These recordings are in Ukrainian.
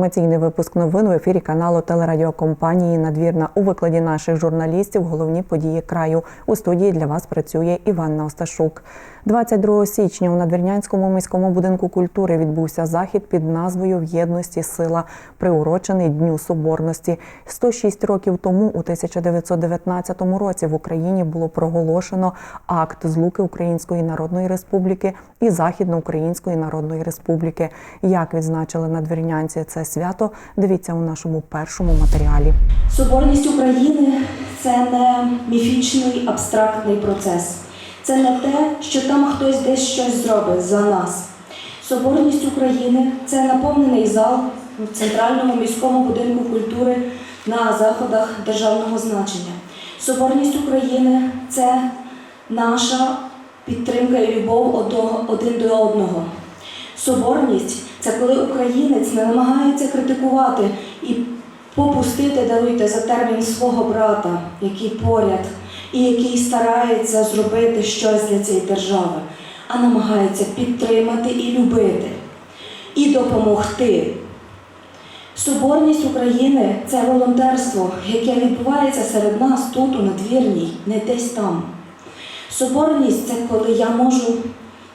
Інформаційний випуск новин в ефірі каналу телерадіокомпанії Надвірна у викладі наших журналістів. Головні події краю у студії для вас працює Іванна Осташук. 22 січня у надвірнянському міському будинку культури відбувся захід під назвою В єдності сила, приурочений Дню Соборності. 106 років тому, у 1919 році, в Україні було проголошено акт злуки Української Народної Республіки і Західноукраїнської Народної Республіки. Як відзначили надвірнянці це свято? Дивіться у нашому першому матеріалі. Соборність України це не міфічний абстрактний процес. Це не те, що там хтось десь щось зробить за нас. Соборність України це наповнений зал в центральному міському будинку культури на заходах державного значення. Соборність України це наша підтримка і любов один до одного. Соборність це коли українець не намагається критикувати і попустити, даруйте за термін свого брата, який поряд, і який старається зробити щось для цієї держави, а намагається підтримати і любити, і допомогти. Соборність України це волонтерство, яке відбувається серед нас тут, у надвірній, не десь там. Соборність це коли я можу,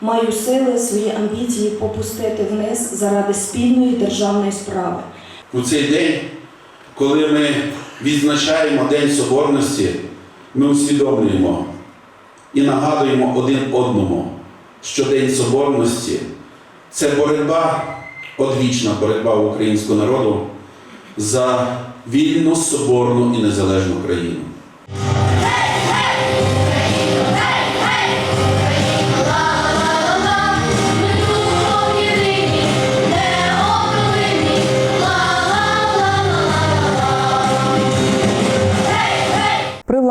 маю сили свої амбіції попустити вниз заради спільної державної справи. У цей день, коли ми відзначаємо День Соборності, ми усвідомлюємо і нагадуємо один одному, що День Соборності це боротьба, одвічна боротьба українського народу за вільну, соборну і незалежну країну.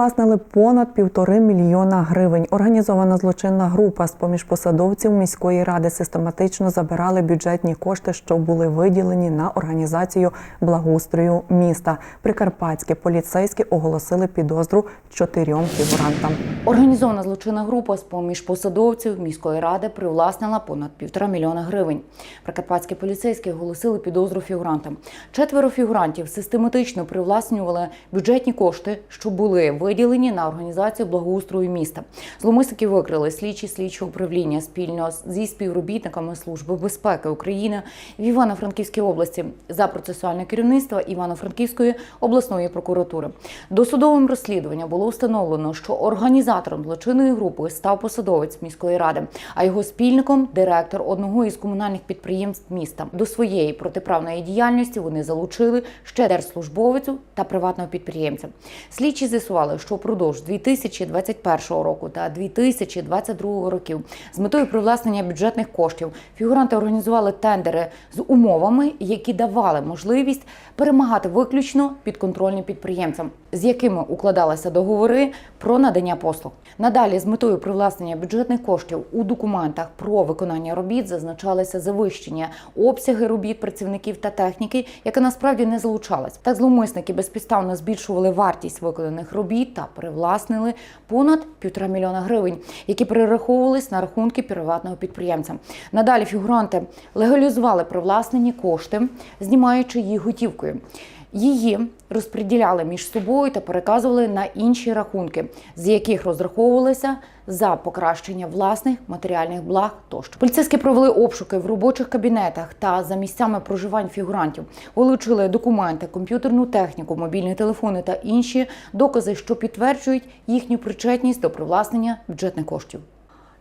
Привласнили понад півтори мільйона гривень. Організована злочинна група з поміж посадовців міської ради систематично забирали бюджетні кошти, що були виділені на організацію благоустрою міста. Прикарпатські поліцейські оголосили підозру чотирьом фігурантам. Організована злочинна група з поміж посадовців міської ради привласнила понад півтора мільйона гривень. Прикарпатські поліцейські оголосили підозру фігурантам. Четверо фігурантів систематично привласнювали бюджетні кошти, що були виділені на організацію благоустрою міста. Зломисники викрили слідчі слідчого управління спільно зі співробітниками Служби безпеки України в Івано-Франківській області за процесуальне керівництво Івано-Франківської обласної прокуратури. Досудовим розслідуванням було встановлено, що організатором злочинної групи став посадовець міської ради, а його спільником директор одного із комунальних підприємств міста. До своєї протиправної діяльності вони залучили ще держслужбовицю та приватного підприємця. Слідчі з'ясували, що впродовж 2021 року та 2022 років з метою привласнення бюджетних коштів фігуранти організували тендери з умовами, які давали можливість перемагати виключно підконтрольним підприємцям, з якими укладалися договори про надання послуг. Надалі з метою привласнення бюджетних коштів у документах про виконання робіт зазначалися завищення обсяги робіт працівників та техніки, яка насправді не залучалась. Так зловмисники безпідставно збільшували вартість виконаних робіт та привласнили понад півтора мільйона гривень, які перераховувались на рахунки приватного підприємця. Надалі фігуранти легалізували привласнені кошти, знімаючи їх готівкою. Її розподіляли між собою та переказували на інші рахунки, з яких розраховувалися за покращення власних матеріальних благ тощо. Поліцейські провели обшуки в робочих кабінетах та за місцями проживань фігурантів, вилучили документи, комп'ютерну техніку, мобільні телефони та інші докази, що підтверджують їхню причетність до привласнення бюджетних коштів.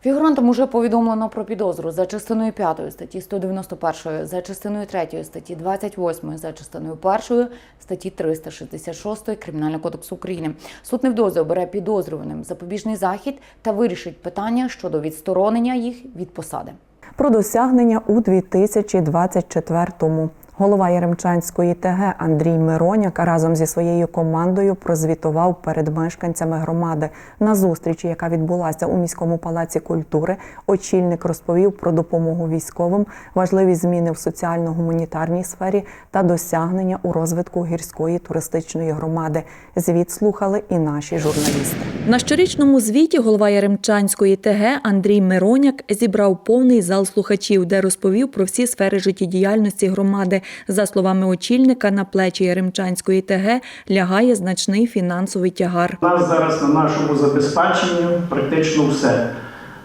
Фігурантам уже повідомлено про підозру за частиною 5 статті 191, за частиною 3 статті 28, за частиною 1 статті 366 Кримінального кодексу України. Суд невдовзі обере підозрюваним запобіжний захід та вирішить питання щодо відсторонення їх від посади. Про досягнення у 2024-му. Голова Яремчанської ТГ Андрій Мироняк разом зі своєю командою прозвітував перед мешканцями громади. На зустрічі, яка відбулася у міському палаці культури, очільник розповів про допомогу військовим, важливі зміни в соціально-гуманітарній сфері та досягнення у розвитку гірської туристичної громади. Звіт слухали і наші журналісти. На щорічному звіті голова Яремчанської ТГ Андрій Мироняк зібрав повний зал слухачів, де розповів про всі сфери життєдіяльності громади. За словами очільника, на плечі Яремчанської ТГ лягає значний фінансовий тягар. У нас зараз на нашому забезпеченні практично все.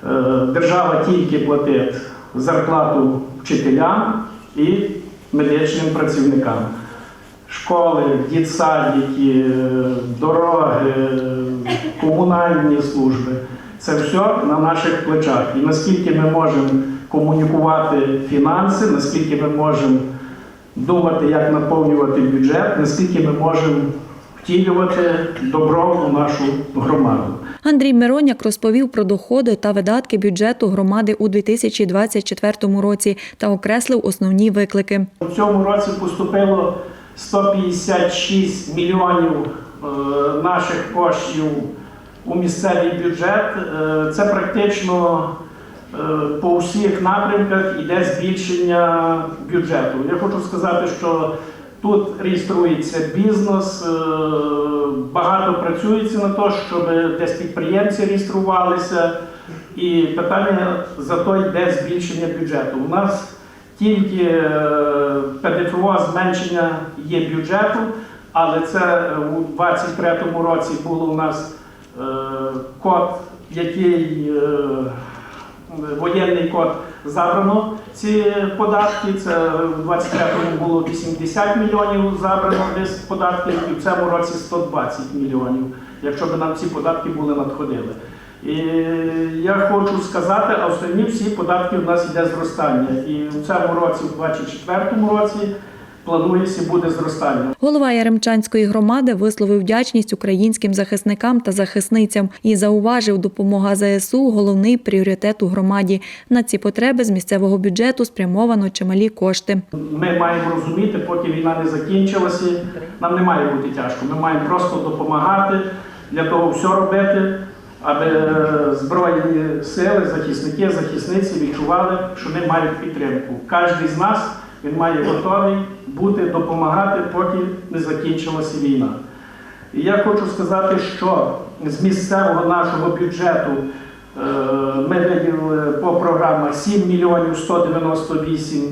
Е, Держава тільки платить зарплату вчителям і медичним працівникам. Школи, дітсадики, е, дороги, комунальні служби це все на наших плечах. І наскільки ми можемо комунікувати фінанси, наскільки ми можемо думати, як наповнювати бюджет, наскільки ми можемо втілювати добро у нашу громаду. Андрій Мироняк розповів про доходи та видатки бюджету громади у 2024 році та окреслив основні виклики. У цьому році поступило 156 мільйонів е, наших коштів у місцевий бюджет. Е, Це практично по всіх напрямках іде збільшення бюджету. Я хочу сказати, що тут реєструється бізнес, е, багато працюється на те, щоб десь підприємці реєструвалися. І питання за то йде збільшення бюджету. У нас тільки е, ПДФО зменшення є бюджету, але це е, у 2023 році було у нас е, код, який е, воєнний код забрано ці податки. Це в 23-му було 80 мільйонів забрано десь податків, і в цьому році 120 мільйонів, якщо б нам ці податки були надходили. І я хочу сказати, а останні всі податки у нас йде зростання. І в цьому році, в 24-му році, планується буде зростання. Голова Яремчанської громади висловив вдячність українським захисникам та захисницям і зауважив, допомога ЗСУ головний пріоритет у громаді. На ці потреби з місцевого бюджету спрямовано чималі кошти. Ми маємо розуміти, поки війна не закінчилася, нам не має бути тяжко. Ми маємо просто допомагати для того все робити, аби збройні сили, захисники, захисниці відчували, що вони мають підтримку. Кожен з нас він має готовий бути допомагати, поки не закінчилася війна. І я хочу сказати, що з місцевого нашого бюджету е, ми виділили по програмах 7 мільйонів 198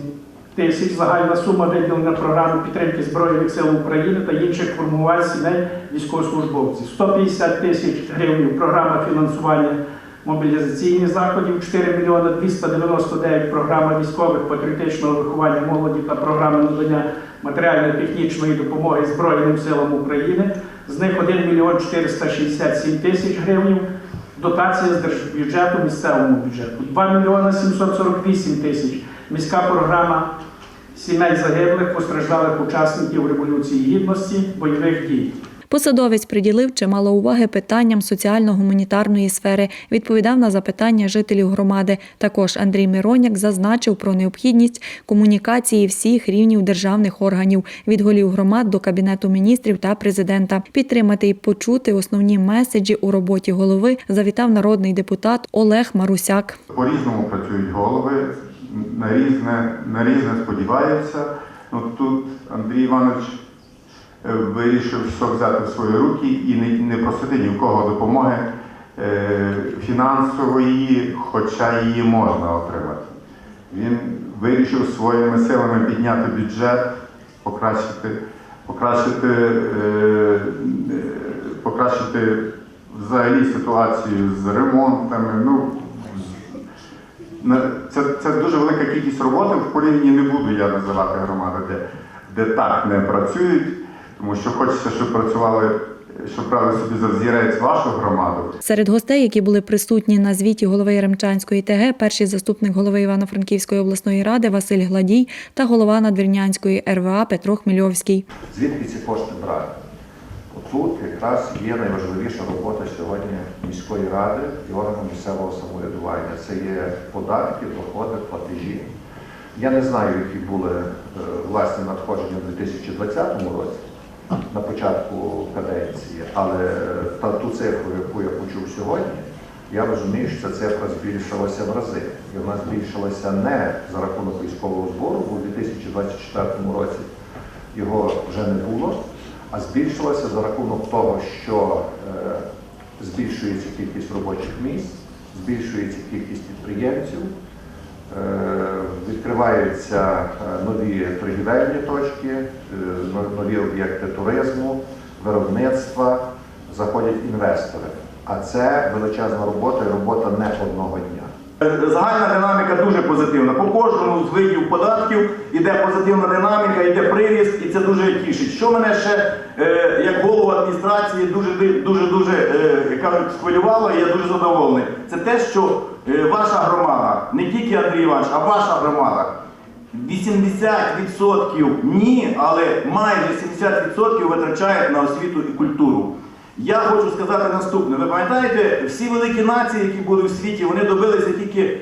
тисяч. Загальна сума виділена програми підтримки Збройних сил України та інших формувань сімей військовослужбовців. 150 тисяч гривень програма фінансування мобілізаційних заходів, 4 мільйони 299 програма військових патріотичного виховання молоді та програми надання матеріально-технічної допомоги Збройним силам України. З них 1 мільйон 467 тисяч гривень дотація з держбюджету місцевому бюджету. 2 мільйони 748 тисяч міська програма сімей загиблих, постраждалих учасників Революції Гідності, бойових дій. Посадовець приділив чимало уваги питанням соціально-гуманітарної сфери, відповідав на запитання жителів громади. Також Андрій Мироняк зазначив про необхідність комунікації всіх рівнів державних органів від голів громад до кабінету міністрів та президента. Підтримати і почути основні меседжі у роботі голови завітав народний депутат Олег Марусяк. По-різному працюють голови, на різне, на різне сподіваються. Ну, тут Андрій Іванович вирішив все взяти в свої руки і не, просити ні в кого допомоги е, фінансової, хоча її можна отримати. Він вирішив своїми силами підняти бюджет, покращити, покращити, е, е, покращити взагалі ситуацію з ремонтами. Ну, Це, це дуже велика кількість роботи. В порівнянні не буду я називати громади, де, де так не працюють, тому що хочеться, щоб працювали, щоб брали собі за взірець вашу громаду. Серед гостей, які були присутні на звіті голови Яремчанської ТГ, перший заступник голови Івано-Франківської обласної ради Василь Гладій та голова Надвірнянської РВА Петро Хмельовський. Звідки ці кошти брати? Отут якраз є найважливіша робота сьогодні міської ради і органу місцевого самоврядування. Це є податки, доходи, платежі. Я не знаю, які були е, власні надходження у 2020 році на початку каденції, але та ту цифру, яку я почув сьогодні, я розумію, що ця цифра збільшилася в рази. І вона збільшилася не за рахунок військового збору, бо у 2024 році його вже не було, а збільшилася за рахунок того, що е, збільшується кількість робочих місць, збільшується кількість підприємців, відкриваються е, нові торгівельні точки, е, нові об'єкти туризму, виробництва, заходять інвестори. А це величезна робота і робота не одного дня. Загальна динаміка дуже позитивна. По кожному з видів податків іде позитивна динаміка, йде приріст, і це дуже тішить. Що мене ще е, як голову адміністрації дуже дуже дуже е, кажуть, схвилювало, і я дуже задоволений. Це те, що е, ваша громада, не тільки Андрій Іванович, а ваша громада. 80% ні, але майже 70% витрачають на освіту і культуру. Я хочу сказати наступне. Ви пам'ятаєте, всі великі нації, які були в світі, вони добилися тільки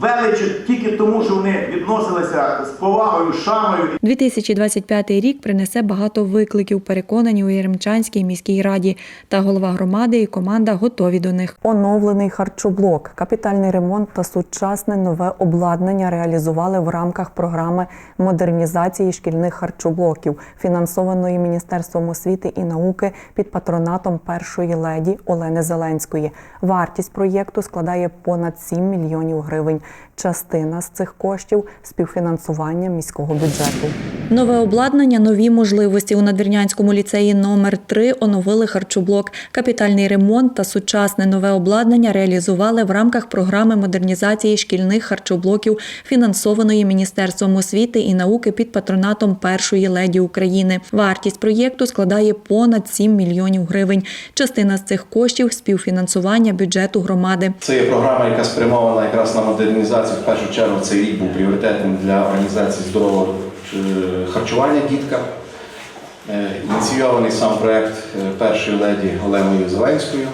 величі, тільки тому, що вони відносилися з повагою, шаною 2025 рік принесе багато викликів, переконані у Яремчанській міській раді. Та голова громади і команда готові до них. Оновлений харчоблок, капітальний ремонт та сучасне нове обладнання реалізували в рамках програми модернізації шкільних харчоблоків, фінансованої Міністерством освіти і науки під патронатом першої леді Олени Зеленської. Вартість проєкту складає понад 7 мільйонів гривень. Частина з цих коштів співфінансування міського бюджету. Нове обладнання, нові можливості у Надвірнянському ліцеї номер 3 оновили харчоблок. Капітальний ремонт та сучасне нове обладнання реалізували в рамках програми модернізації шкільних харчоблоків, фінансованої Міністерством освіти і науки під патронатом першої леді України. Вартість проєкту складає понад 7 мільйонів гривень. Частина з цих коштів співфінансування бюджету громади. Це є програма, яка спрямована якраз на модернізацію. В першу чергу цей рік був пріоритетним для організації здорового е, харчування діткам. Е, Ініційований сам проект е, першої леді Оленою Зеленською.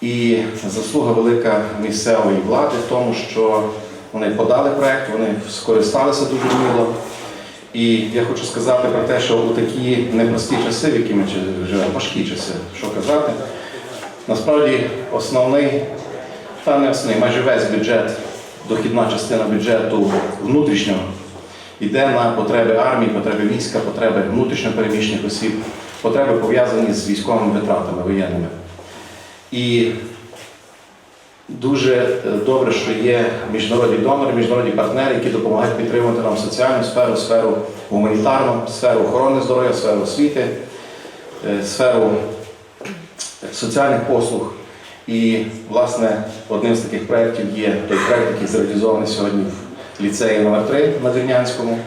І заслуга велика місцевої влади в тому, що вони подали проект, вони скористалися дуже вміло. І я хочу сказати про те, що у такі непрості часи, в які ми живемо, важкі часи, що казати, насправді основний, та не основний, майже весь бюджет, дохідна частина бюджету внутрішнього йде на потреби армії, потреби війська, потреби внутрішньопереміщених осіб, потреби пов'язані з військовими витратами воєнними. І дуже е, добре, що є міжнародні донори, міжнародні партнери, які допомагають підтримувати нам соціальну сферу, сферу гуманітарну, сферу охорони здоров'я, сферу освіти, е, сферу соціальних послуг. І, власне, одним з таких проєктів є той проєкт, який зреалізований сьогодні в ліцеї номер 3 на Дернянському.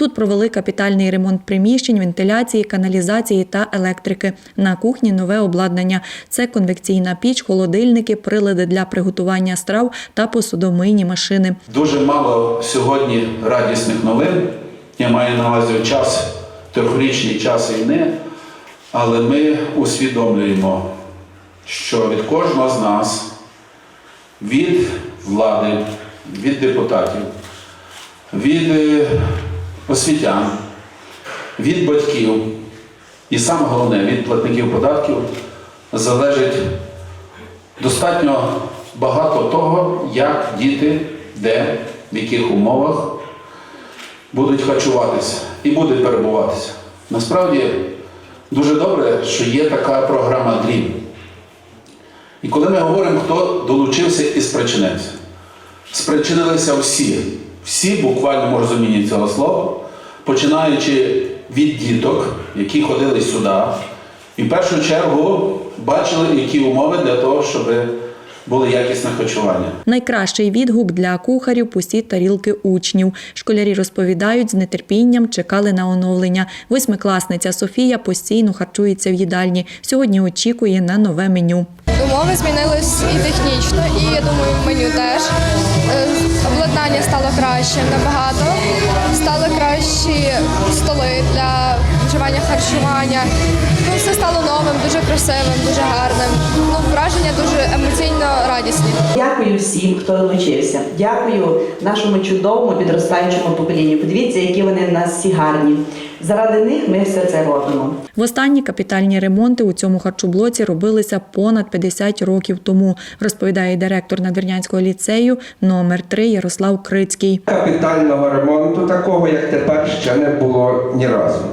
Тут провели капітальний ремонт приміщень, вентиляції, каналізації та електрики. На кухні нове обладнання. Це конвекційна піч, холодильники, прилади для приготування страв та посудомийні машини. Дуже мало сьогодні радісних новин. Я маю на увазі час, трьохрічний час війни, але ми усвідомлюємо, що від кожного з нас, від влади, від депутатів, від е, освітян, від батьків і саме головне від платників податків залежить достатньо багато того, як діти, де, в яких умовах будуть харчуватися і будуть перебуватися. Насправді дуже добре, що є така програма Дрім. І коли ми говоримо, хто долучився і спричинився, спричинилися всі, всі в буквальному розумінні цього слова, починаючи від діток, які ходили сюди, і в першу чергу бачили, які умови для того, щоб було якісне харчування. Найкращий відгук для кухарів пусті тарілки учнів. Школярі розповідають, з нетерпінням чекали на оновлення. Восьмикласниця Софія постійно харчується в їдальні. Сьогодні очікує на нове меню. Умови змінились і технічно, і я думаю, меню теж. Е, Обладнання стало кращим набагато. Стали кращі столи для вживання харчування. Ну, все стало новим, дуже красивим, дуже гарним. Ну, враження дуже емоційно радісні. Дякую всім, хто долучився. Дякую нашому чудовому підростаючому поколінню. Подивіться, які вони в нас всі гарні. Заради них ми все це робимо. Востанні капітальні ремонти у цьому харчоблоці робилися понад 50 років тому, розповідає директор Надвірнянського ліцею номер 3 Ярослав Крицький. Капітального ремонту такого, як тепер, ще не було ні разу.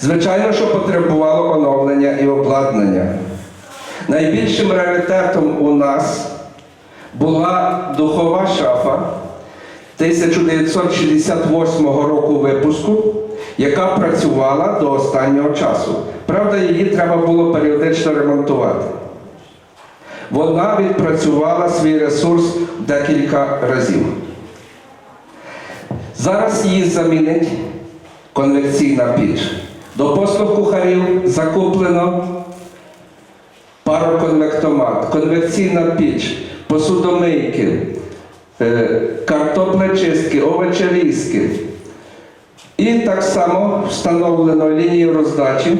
Звичайно, що потребувало оновлення і обладнання. Найбільшим раритетом у нас була духова шафа 1968 року випуску, яка працювала до останнього часу. Правда, її треба було періодично ремонтувати. Вона відпрацювала свій ресурс декілька разів. Зараз її замінить конвекційна піч. До послуг кухарів закуплено пароконвектомат, конвекційна піч, посудомийки, картоплечистки, овочерізки. І так само встановлено лінію роздачі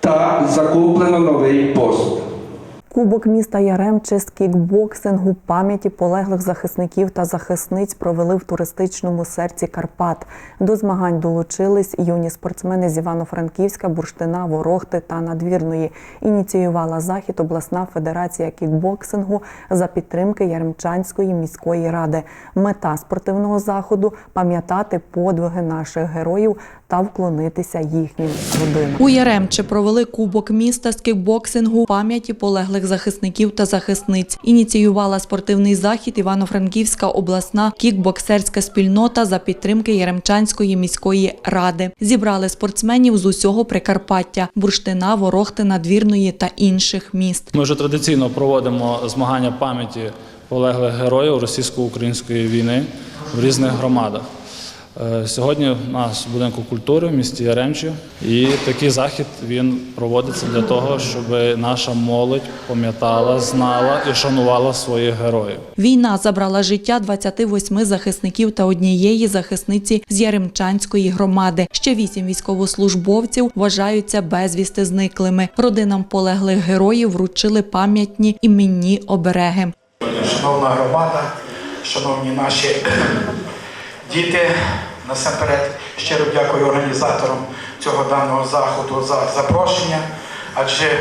та закуплено новий посуд. Кубок міста Яремче з кікбоксингу пам'яті полеглих захисників та захисниць провели в туристичному серці Карпат. До змагань долучились юні спортсмени з Івано-Франківська, Бурштина, Ворохти та Надвірної. Ініціювала захід обласна федерація кікбоксингу за підтримки Яремчанської міської ради. Мета спортивного заходу пам'ятати подвиги наших героїв та вклонитися їхнім родинам. У Яремче провели кубок міста з кікбоксингу пам'яті полеглих захисників та захисниць. Ініціювала спортивний захід Івано-Франківська обласна кікбоксерська спільнота за підтримки Яремчанської міської ради. Зібрали спортсменів з усього Прикарпаття, Бурштина, Ворохти, Надвірної та інших міст. Ми вже традиційно проводимо змагання пам'яті полеглих героїв російсько-української війни в різних громадах. Е, Сьогодні у нас в будинку культури в місті Яремчі, і такий захід він проводиться для того, щоб наша молодь пам'ятала, знала і шанувала своїх героїв. Війна забрала життя 28 захисників та однієї захисниці з Яремчанської громади. Ще вісім військовослужбовців вважаються безвісти зниклими. Родинам полеглих героїв вручили пам'ятні іменні обереги. Шановна громада, шановні наші діти, насамперед щиро дякую організаторам цього даного заходу за запрошення, адже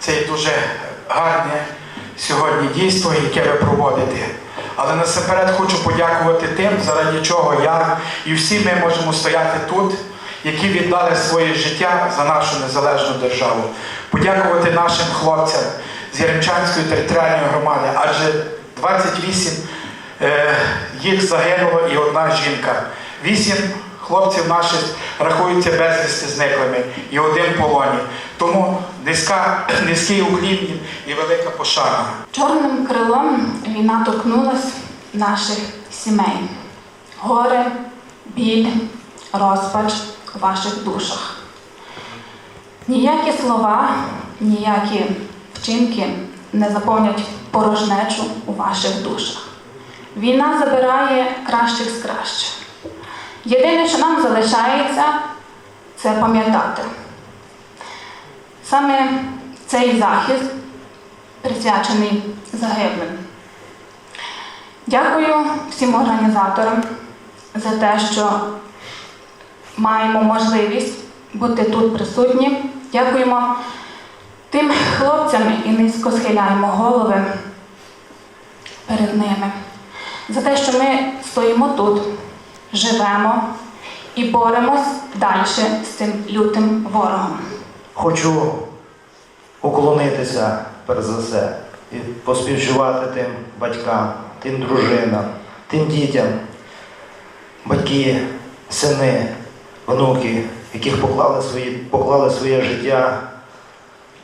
це дуже гарне сьогодні дійство, яке ви проводите. Але насамперед хочу подякувати тим, заради чого я і всі ми можемо стояти тут, які віддали своє життя за нашу незалежну державу. Подякувати нашим хлопцям з Яремчанської територіальної громади, адже 28 е, їх загинуло і одна жінка. Вісім хлопців наших рахуються безвісти зниклими і один полоні. Тому низька, низький уклін і велика пошана. Чорним крилом війна торкнулась наших сімей. Горе, біль, розпач у ваших душах. Ніякі слова, ніякі вчинки не заповнять порожнечу у ваших душах. Війна забирає кращих з кращих. Єдине, що нам залишається, це пам'ятати. Саме цей захист присвячений загиблим. Дякую всім організаторам за те, що маємо можливість бути тут присутні. Дякуємо тим хлопцям і низько схиляємо голови перед ними за те, що ми стоїмо тут, живемо і боремось далі з цим лютим ворогом. Хочу уклонитися перш за все і поспівчувати тим батькам, тим дружинам, тим дітям, батьки, сини, внуки, яких поклали, свої, поклали своє життя,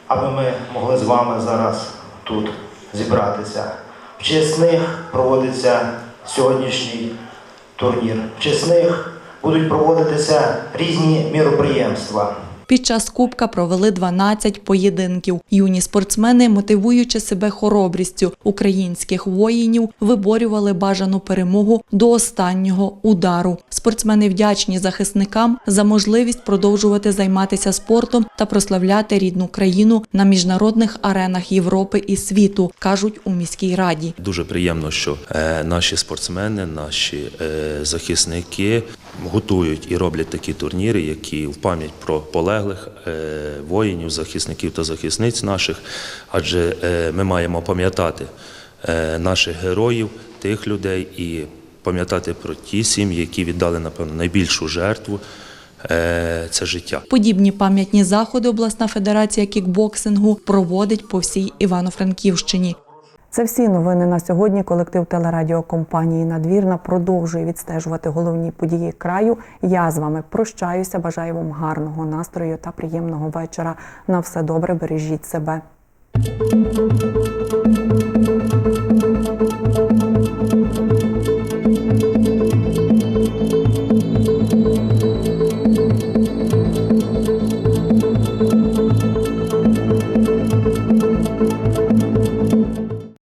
аби ми могли з вами зараз тут зібратися. В честь них проводиться сьогоднішній турнір. В честь них будуть проводитися різні міроприємства. Під час кубка провели 12 поєдинків. Юні спортсмени, мотивуючи себе хоробрістю українських воїнів, виборювали бажану перемогу до останнього удару. Спортсмени вдячні захисникам за можливість продовжувати займатися спортом та прославляти рідну країну на міжнародних аренах Європи і світу, кажуть у міській раді. Дуже приємно, що е, наші спортсмени, наші е, захисники готують і роблять такі турніри, які в пам'ять про полеглих е, воїнів, захисників та захисниць наших. Адже е, ми маємо пам'ятати е, наших героїв, тих людей і пам'ятати про ті сім'ї, які віддали, напевно, найбільшу жертву це життя. Подібні пам'ятні заходи обласна федерація кікбоксингу проводить по всій Івано-Франківщині. Це всі новини на сьогодні. Колектив телерадіокомпанії Надвірна продовжує відстежувати головні події краю. Я з вами прощаюся. Бажаю вам гарного настрою та приємного вечора. На все добре, бережіть себе.